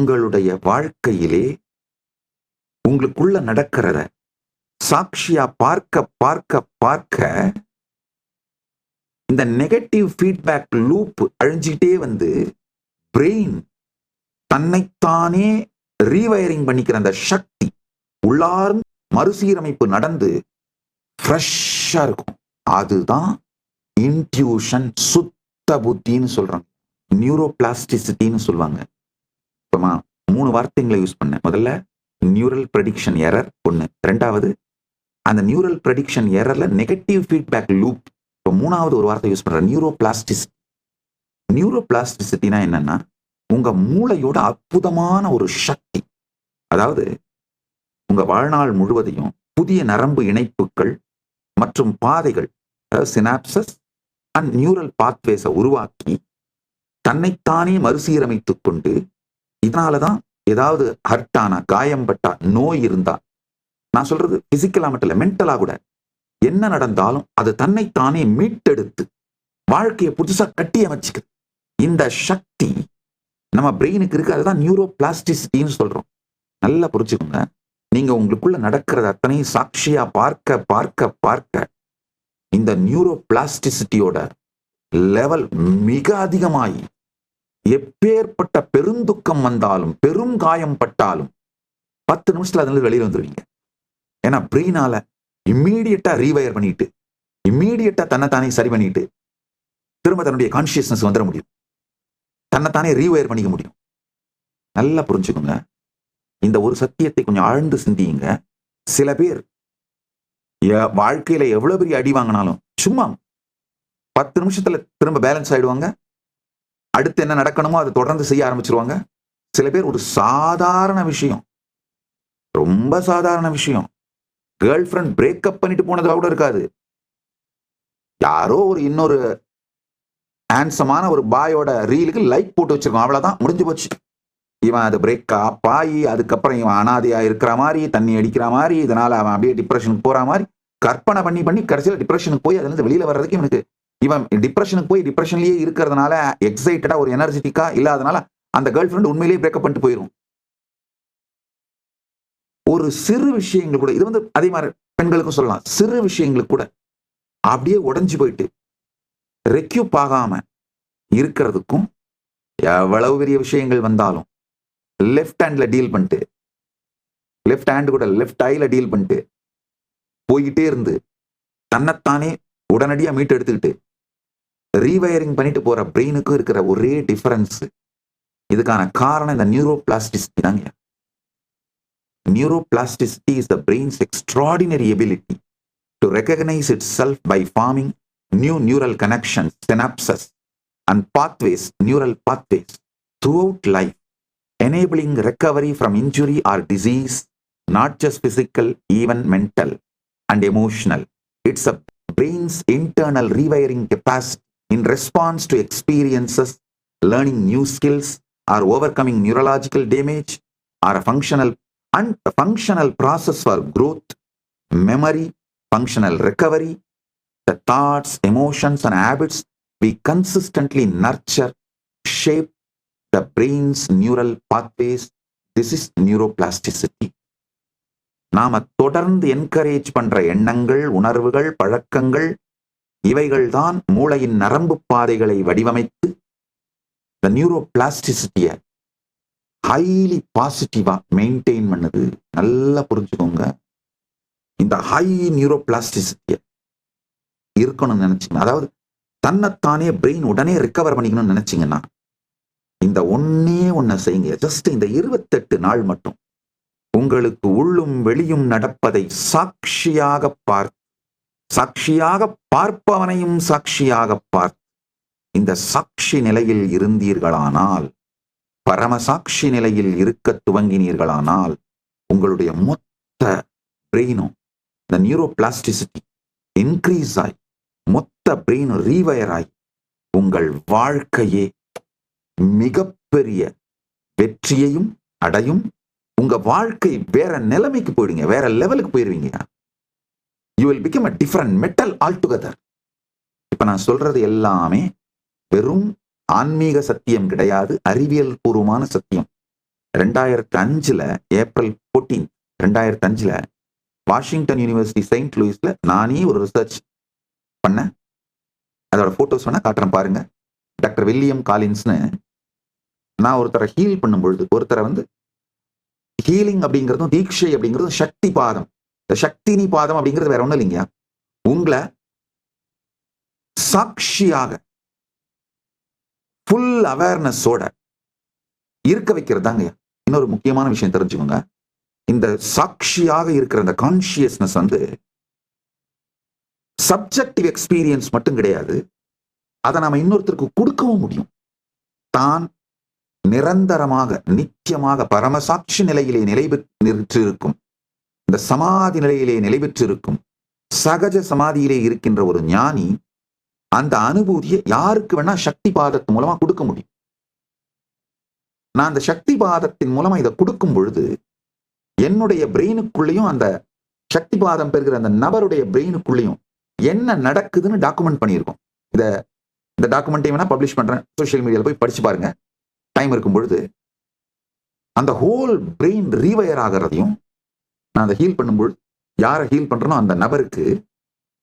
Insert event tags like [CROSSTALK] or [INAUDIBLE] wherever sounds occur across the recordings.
உங்களுடைய வாழ்க்கையிலே உங்களுக்குள்ள நடக்கிறத சாட்சியா பார்க்க பார்க்க பார்க்க இந்த நெகட்டிவ் ஃபீட்பேக் லூப் அழிஞ்சிட்டே வந்து பிரெயின் தன்னைத்தானே ரீவயரிங் பண்ணிக்கிற அந்த சக்தி உள்ளார்ந்து மறுசீரமைப்பு நடந்து ஃப்ரெஷ்ஷாக இருக்கும். அதுதான் இன்ட்யூஷன் சுத்த புத்தின்னு சொல்கிறாங்க நியூரோபிளாஸ்டிசிட்டின்னு சொல்லுவாங்க. இப்போமா மூணு வார்த்தைங்களை யூஸ் பண்ணேன். முதல்ல நியூரல் ப்ரெடிக்ஷன் எரர் ஒன்று ரெண்டாவது அந்த நியூரல் ப்ரெடிக்ஷன் எரர்ல நெகட்டிவ் ஃபீட்பேக் லூப் இப்போ மூணாவது ஒரு வார்த்தை யூஸ் பண்ணுறேன் நியூரோ பிளாஸ்டிசிட்டி நியூரோ பிளாஸ்டிசிட்டினா என்னன்னா உங்க மூளையோட அற்புதமான ஒரு சக்தி. அதாவது உங்க வாழ்நாள் முழுவதையும் புதிய நரம்பு இணைப்புகள் மற்றும் பாதைகள் அதாவது சினாப்சஸ் அண்ட் நியூரல் பாத்வேஸை உருவாக்கி தன்னைத்தானே மறுசீரமைத்து கொண்டு இதனால தான் ஏதாவது ஹர்ட் ஆனா காயம்பட்டா நோய் இருந்தா நான் சொல்றது பிசிக்கலா மட்டும் இல்லை மென்டலா கூட என்ன நடந்தாலும் அது தன்னைத்தானே மீட்டெடுத்து வாழ்க்கையை புதுசா கட்டி அமைச்சுக்குது. இந்த சக்தி நம்ம பிரெயினுக்கு இருக்கு அதுதான் நியூரோ பிளாஸ்டிசிட்டின்னு சொல்றோம். நல்லா புரிச்சுக்கோங்க நீங்க உங்களுக்குள்ள நடக்கிறது அத்தனையும் சாட்சியா பார்க்க பார்க்க பார்க்க இந்த நியூரோ பிளாஸ்டிசிட்டியோட லெவல் மிக அதிகமாகி எப்பேற்பட்ட பெருந்துக்கம் வந்தாலும் பெரும் காயம் பட்டாலும் பத்து நிமிஷத்துல அதுல வெளியில வந்துருவீங்க. ஏன்னா பிரீனால இம்மீடியட்டா ரீவயர் பண்ணிட்டு இம்மீடியட்டா தன்னைத்தானே சரி பண்ணிட்டு திரும்ப தன்னுடைய கான்சியஸ்னஸ் வந்துட முடியும். தன்னைத்தானே ரீவயர் பண்ணிக்க முடியும். நல்லா புரிஞ்சுக்கோங்க. இந்த ஒரு சத்தியத்தை கொஞ்சம் ஆழ்ந்து சிந்தியுங்க. சில பேர் எ- வாழ்க்கையில எவ்வளவு பெரிய அடி வாங்கினாலும் சும்மா பத்து நிமிஷத்துல திரும்ப பேலன்ஸ் ஆயிடுவாங்க. அடுத்து என்ன நடக்கணுமோ அதை தொடர்ந்து செய்ய ஆரம்பிச்சிருவாங்க. சில பேர் ஒரு சாதாரண விஷயம். ரொம்ப சாதாரண விஷயம். கேர்ள் ஃப்ரெண்ட் பிரேக்கப் பண்ணிட்டு போனதாக கூட இருக்காது. யாரோ ஒரு இன்னொரு ஹேண்ட்ஸமான ஒரு பாயோட ரீலுக்கு லைக் போட்டு வச்சிருக்கோம். அவ்வளோதான் முடிஞ்சு போச்சு. இவன் அது பிரேக் பாயி ஆகி அதுக்கப்புறம் இவன் அனாதையாக இருக்கிற மாதிரி தண்ணி அடிக்கிற மாதிரி இதனால் அவன் அப்படியே டிப்ரெஷனுக்கு போகிற மாதிரி கற்பனை பண்ணி பண்ணி கடைசியில் டிப்ரெஷனுக்கு போய் அதுலேருந்து வெளியில் வர்றதுக்கு இவனுக்கு இவன் டிப்ரெஷனுக்கு போய் டிப்ரெஷன்லயே இருக்கிறதுனால எக்ஸைட்டடா ஒரு எனர்ஜெட்டிக்கா இல்லாதனால அந்த கேர்ள் ஃப்ரெண்ட் உண்மையிலேயே பிரேக்கப் பண்ணிட்டு போயிடும் ஒரு சிறு விஷயங்கள் கூட இது வந்து அதே மாதிரி பெண்களுக்கும் சொல்லலாம். சிறு விஷயங்களுக்கு கூட அப்படியே உடஞ்சி போயிட்டு ரெக்யூப் ஆகாம இருக்கிறதுக்கும் எவ்வளவு பெரிய விஷயங்கள் வந்தாலும் லெஃப்ட் ஹேண்ட்ல டீல் பண்ணிட்டு லெஃப்ட் ஹேண்ட் கூட லெஃப்ட் ஐல டீல் பண்ணிட்டு போய்கிட்டே இருந்து தன்னைத்தானே உடனடியாக மீட்டு எடுத்துக்கிட்டு ரீவயரிங் பண்ணிட்டு போற பிரெயினுக்கும் இருக்கிற ஒரே டிஃபரன்ஸு இதுக்கான காரணம் இந்த நியூரோ பிளாஸ்டிசிட்டி தாங்க neuro plasticity is the brain's extraordinary ability to recognise itself by forming new neural connection synapses and pathways neural pathways throughout life enabling recovery from injury or disease not just physical even mental and emotional it's a brain's internal rewiring capacity in response to experiences, learning new skills, or overcoming neurological damage, or a functional and a functional process for growth, memory, functional recovery, the thoughts, emotions, and habits we consistently nurture, shape the brain's neural pathways. This is neuroplasticity. நாம தொடர்ந்து encourage பண்ற எண்ணங்கள் உணர்வுகள் பழக்கங்கள் இவைகள்தான் மூளையின் நரம்பு பாதைகளை வடிவமைத்து இந்த நியூரோபிளாஸ்டிசிட்டியை ஹைலி பாசிட்டிவா மெயின்டைன் பண்ணுது. நல்லா புரிஞ்சுக்கோங்க. இந்த ஹை நியூரோபிளாஸ்டிசிட்டிய இருக்கணும்னு நினைச்சிங்க அதாவது தன்னைத்தானே பிரெயின் உடனே ரிக்கவர் பண்ணிக்கணும்னு நினைச்சிங்கன்னா இந்த ஒன்னே ஒன்ன செய்யுங்க. ஜஸ்ட் இந்த இருபத்தெட்டு நாள் மட்டும் உங்களுக்கு உள்ளும் வெளியும் நடப்பதை சாட்சியாக பார்த்து சாட்சியாக பார்ப்பவனையும் சாட்சியாக பார்த்து இந்த சாட்சி நிலையில் இருந்தீர்களானால் பரமசாட்சி நிலையில் இருக்க துவங்கினீர்களானால் உங்களுடைய மொத்த பிரெயினும் இந்த நியூரோபிளாஸ்டிசிட்டி இன்க்ரீஸ் ஆகி மொத்த பிரெயின் ரீவயர் ஆகி உங்கள் வாழ்க்கையே மிகப்பெரிய வெற்றியையும் அடையும் உங்க வாழ்க்கை வேற நிலைமைக்கு போயிடுங்க வேற லெவலுக்கு போயிருவீங்க. You will become a different metal altogether இப்போ நான் சொல்றது எல்லாமே வெறும் ஆன்மீக சத்தியம் கிடையாது அறிவியல் பூர்வமான சத்தியம். ரெண்டாயிரத்தி அஞ்சுல ஏப்ரல் 14 ரெண்டாயிரத்தி அஞ்சுல வாஷிங்டன் யூனிவர்சிட்டி செயின்ட் லூயிஸ்ல நானே ஒரு ரிசர்ச் பண்ணேன். அதோட ஃபோட்டோஸ் வேணால் காட்டுறேன் பாருங்க. டாக்டர் வில்லியம் காலின்ஸ்னு நான் ஒருத்தரை ஹீல் பண்ணும் பொழுது ஒருத்தரை வந்து ஹீலிங் அப்படிங்கிறதும் தீட்சை அப்படிங்கிறதும் சக்தி பாதம். இந்த சக்தினி பாதம் அப்படிங்கிறது வேற ஒன்றும் இல்லைங்க உங்களை சாட்சியாக ஃபுல் அவேர்னஸோட இருக்க வைக்கிறது தாங்க இன்னொரு முக்கியமான விஷயம் தெரிஞ்சுக்கோங்க. இந்த சாட்சியாக இருக்கிற அந்த கான்சியஸ்னஸ் வந்து சப்ஜெக்டிவ் எக்ஸ்பீரியன்ஸ் மட்டும் கிடையாது. அதை நாம இன்னொருத்தருக்கு கொடுக்கவும் முடியும். தான் நிரந்தரமாக நித்தியமாக பரமசாட்சி நிலையிலே நிலை பெற்றிருக்கும் இந்த சமாதி நிலையிலே நிலை பெற்றிருக்கும் சகஜ சமாதியிலே இருக்கின்ற ஒரு ஞானி அந்த அனுபூதியை யாருக்கு வேணா சக்தி பாதத்து மூலமா கொடுக்க முடியும். நான் அந்த சக்தி பாதத்தின் மூலமா இதை கொடுக்கும் பொழுது என்னுடைய பிரெயினுக்குள்ளேயும் அந்த சக்தி பாதம் பெறுகிற அந்த நபருடைய பிரெயினுக்குள்ளேயும் என்ன நடக்குதுன்னு டாக்குமெண்ட் பண்ணியிருக்கோம். இத இந்த டாக்குமெண்ட்டை வேணா பப்ளிஷ் பண்றேன். சோஷியல் மீடியால போய் படிச்சு பாருங்க. டைம் இருக்கும் பொழுது அந்த ஹோல் பிரெயின் ரீவயர் ஆகிறதையும் நான் அதை ஹீல் பண்ணும்போது யாரை ஹீல் பண்றனோ அந்த நபருக்கு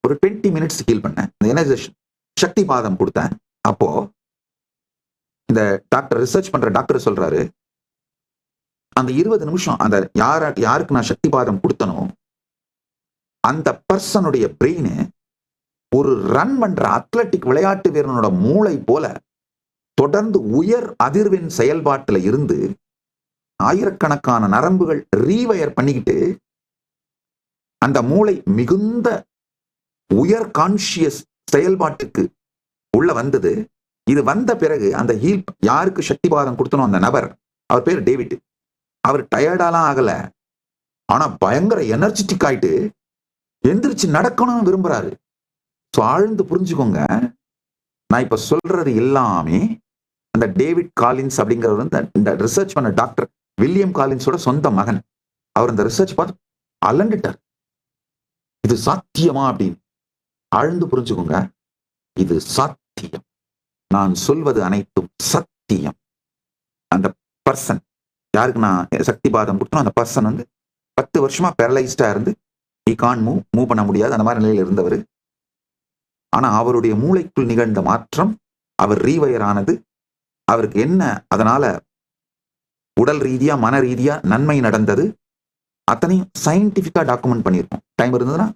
ஒரு டுவெண்ட்டி மினிட்ஸ் ஹீல் பண்ணேன். இந்த எனர்ஜேஷன் சக்தி பாதம் கொடுத்தேன். அப்போ இந்த டாக்டர் ரிசர்ச் பண்ற டாக்டர் சொல்றாரு அந்த இருபது நிமிஷம் அந்த யார யாருக்கு நான் சக்தி பாதம் கொடுத்தனோ அந்த பர்சனுடைய பிரெயின் ஒரு ரன் பண்ற அத்லட்டிக் விளையாட்டு வீரனோட மூளை போல தொடர்ந்து உயர் அதிர்வின் செயல்பாட்டில் இருந்து ஆயிரக்கணக்கான நரம்புகள் ரீவயர் பண்ணிக்கிட்டு அந்த மூளை மிகுந்த உயர் கான்சியஸ் செயல்பாட்டுக்கு உள்ள வந்தது. இது வந்த பிறகு அந்த ஹீல் யாருக்கு சக்தி பாதம் கொடுத்தனோ அந்த நபர் அவர் பேர் டேவிட். அவர் டயர்டாலாம் ஆகல. ஆனா பயங்கர எனர்ஜெட்டிக் ஆயிட்டு எந்திரிச்சு நடக்கணும்னு விரும்புறாரு. ஸோ ஆழ்ந்து புரிஞ்சுக்கோங்க. நான் இப்ப சொல்றது எல்லாமே அந்த டேவிட் காலின்ஸ் அப்படிங்கிறவர் வந்து இந்த ரிசர்ச் பண்ண டாக்டர் வில்லியம் காலின்ஸோட சொந்த மகன். அவர் இந்த ரிசர்ச் பார்த்து அலண்டுட்டார். இது சாத்தியமா அப்படின்னு ஆழ்ந்து புரிஞ்சுக்கோங்க. இது சாத்தியம். நான் சொல்வது அனைத்தும் சத்தியம். அந்த பர்சன் யாருக்கு நான் சக்தி பாதம் கொடுத்தோம் அந்த பர்சன் வந்து பத்து வருஷமா பேரலைஸ்டா இருந்து ஈ கான் மூவ் மூவ் பண்ண முடியாது அந்த மாதிரி நிலையில் இருந்தவர். ஆனா அவருடைய மூளைக்குள் நிகழ்ந்த மாற்றம் அவர் ரீவயர் ஆனது அவருக்கு என்ன அதனால உடல் ரீதியா மன ரீதியா நன்மை நடந்தது. அத்தனையும் சயின்டிபிக்கா டாக்குமெண்ட் பண்ணியிருக்கோம். டைம் இருந்ததுன்னா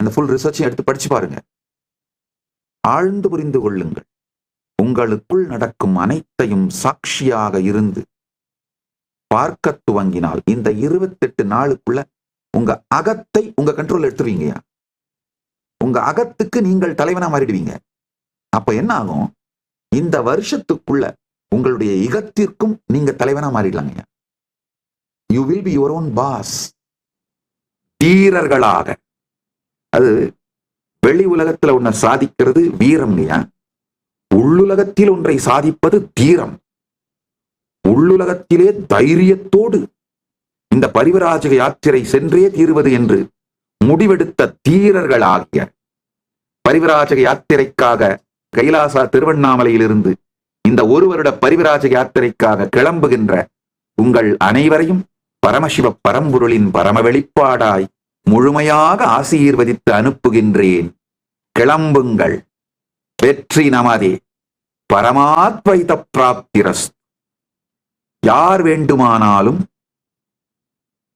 அந்த ஃபுல் ரிசர்ச்சையும் எடுத்து படிச்சு பாருங்க. ஆழ்ந்து புரிந்து கொள்ளுங்கள். உங்களுக்குள் நடக்கும் அனைத்தையும் சாட்சியாக இருந்து பார்க்க துவங்கினால் இந்த இருபத்தெட்டு நாளுக்குள்ள உங்க அகத்தை உங்க கண்ட்ரோல் எடுத்துருவீங்கயா உங்க அகத்துக்கு நீங்கள் தலைவனா மாறிடுவீங்க. அப்ப என்ன ஆகும்? இந்த வருஷத்துக்குள்ள உங்களுடைய இகத்திற்கும் நீங்க தலைவனா மாறிடலாங்க. You will be your own boss வீரர்களாக. அது வெளி உலகத்துல ஒன்ன சாதிக்கிறது வீரம்ங்கய்யா உள்ளுலகத்தில் ஒன்றை சாதிப்பது தீரம் உள்ளுலகத்திலே தைரியத்தோடு இந்த பரிவராஜக யாத்திரை சென்றே தீருவது என்று முடிவெடுத்த தீரர்களாகிய பரிவராஜக யாத்திரைக்காக கைலாசா திருவண்ணாமலையிலிருந்து இந்த ஒரு வருட பரிவிராஜ யாத்திரைக்காக கிளம்புகின்ற உங்கள் அனைவரையும் பரமசிவ பரம்பொருளின் பரம வெளிப்பாடாய் முழுமையாக ஆசீர்வதித்து அனுப்புகின்றேன். கிளம்புங்கள். வெற்றி நமதே. பரமாத்வைத பிராப்திரஸ் யார் வேண்டுமானாலும்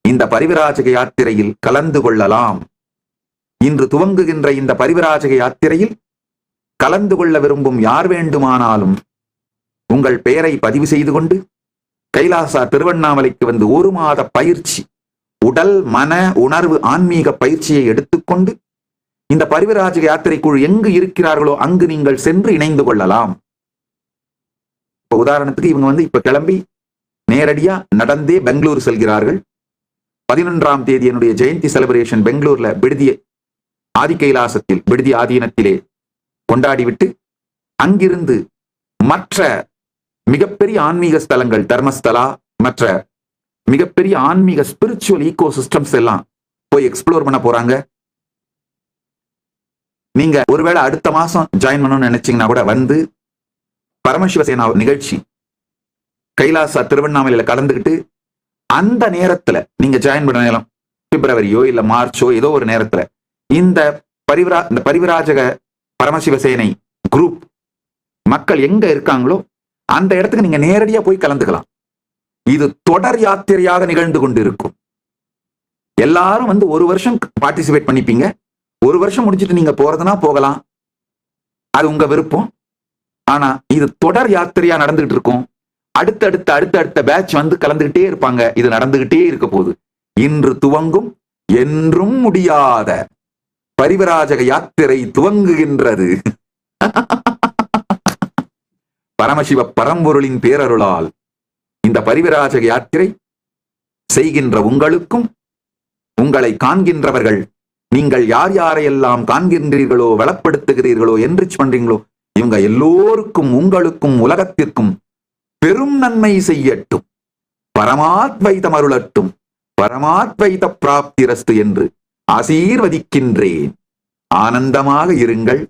இந்த பரிவிராஜக யாத்திரையில் கலந்து கொள்ளலாம். இன்று துவங்குகின்ற இந்த பரிவிராஜக யாத்திரையில் கலந்து கொள்ள விரும்பும் யார் வேண்டுமானாலும் உங்கள் பெயரை பதிவு செய்து கொண்டு கைலாசா திருவண்ணாமலைக்கு வந்து ஒரு மாத பயிற்சி உடல் மன உணர்வு ஆன்மீக பயிற்சியை எடுத்துக்கொண்டு இந்த பரிவராஜக யாத்திரை குழு எங்கு இருக்கிறார்களோ அங்கு நீங்கள் சென்று இணைந்து கொள்ளலாம். இப்ப உதாரணத்துக்கு இவங்க வந்து இப்ப கிளம்பி நேரடியா நடந்தே பெங்களூர் செல்கிறார்கள். பதினொன்றாம் தேதி என்னுடைய ஜெயந்தி செலிபிரேஷன் பெங்களூர்ல விடுதிய ஆதி கைலாசத்தில் விடுதி ஆதீனத்திலே கொண்டாடிவிட்டு அங்கிருந்து மற்ற மிகப்பெரிய ஆன்மீக ஸ்தலங்கள் தர்மஸ்தலா மற்ற மிகப்பெரிய ஆன்மீக ஸ்பிரிச்சுவல் ஈகோ சிஸ்டம்ஸ் எல்லாம் போய் எக்ஸ்ப்ளோர் பண்ண போறாங்க. நீங்க ஒருவேளை அடுத்த மாசம் ஜாயின் பண்ணணும்னு நினைச்சீங்கன்னா கூட வந்து பரமசிவசேனா நிகழ்ச்சி கைலாசா திருவண்ணாமலையில கலந்துக்கிட்டு அந்த நேரத்துல நீங்க ஜாயின் பண்ண நேரம் பிப்ரவரியோ இல்ல மார்ச்சோ ஏதோ ஒரு நேரத்துல இந்த பரிவிரா இந்த பரிவிராஜக பரமசிவ சேனை குரூப் மக்கள் எங்க இருக்காங்களோ அந்த இடத்துக்கு நீங்க நேரடியா போய் கலந்துக்கலாம். இது தொடர் யாத்திரையாக நிகழ்ந்து கொண்டு இருக்கும் எல்லாரும் வந்து ஒரு வருஷம் பார்ட்டிசிபேட் பண்ணிப்பீங்க. ஒரு வருஷம் முடிச்சுட்டு நீங்க போறதுனா போகலாம். அது உங்க விருப்பம். ஆனா இது தொடர் யாத்திரையா நடந்துகிட்டு இருக்கும். அடுத்தடுத்த அடுத்தடுத்த பேட்ச் வந்து கலந்துகிட்டே இருப்பாங்க. இது நடந்துகிட்டே இருக்க போகுது. இன்று துவங்கும் என்றும் முடியாத பரிவராஜக யாத்திரை துவங்குகின்றது. [LAUGHS] பரமசிவ பரம்பொருளின் பேரருளால் இந்த பரிவிராஜ யாத்திரை செய்கின்ற உங்களுக்கும் உங்களை காண்கின்றவர்கள் நீங்கள் யார் யாரையெல்லாம் காண்கின்றீர்களோ வளப்படுத்துகிறீர்களோ என்று பண்றீங்களோ இவங்க எல்லோருக்கும் உங்களுக்கும் உலகத்திற்கும் பெரும் நன்மை செய்யட்டும். பரமாத்வைதம் அருளட்டும் பரமாத்வைத பிராப்திரஸ்து என்று ஆசீர்வதிக்கின்றேன். ஆனந்தமாக இருங்கள்.